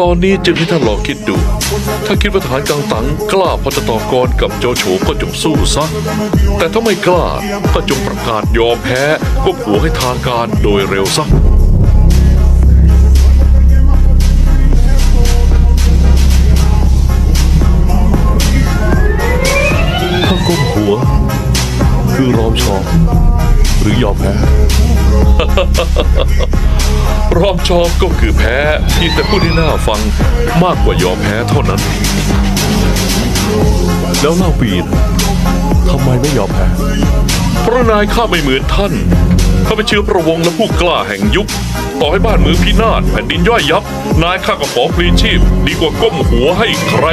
ตอนนี้จึงให้ท่านลองคิดดู ถ้าคิดว่าทหารกังตังกล้าพอจะต่อกรกับโจโฉก็จงสู้ซะ แต่ถ้าไม่กล้าก็จงประกาศยอมแพ้ก็ผัวให้ทางการโดยเร็วซะถ้าก้มหัว คือรอมชอมหรือยอมแพ้ รอมชอมก็คือแพ้ที่แต่พูดที่น่าฟังมากกว่ายอมแพ้เท่านั้น แล้วเล่าปีนทำไมไม่ยอมแพ้เพราะนายข้าไม่เหมือนท่านข้าเป็นเชื้อพระวงและผู้กล้าแห่งยุค ต่อให้บ้านเมืองพินาศแผ่นดินย่อยยับ นายข้าก็ขอพลีชีพ ดีกว่าก้มหัวให้ใคร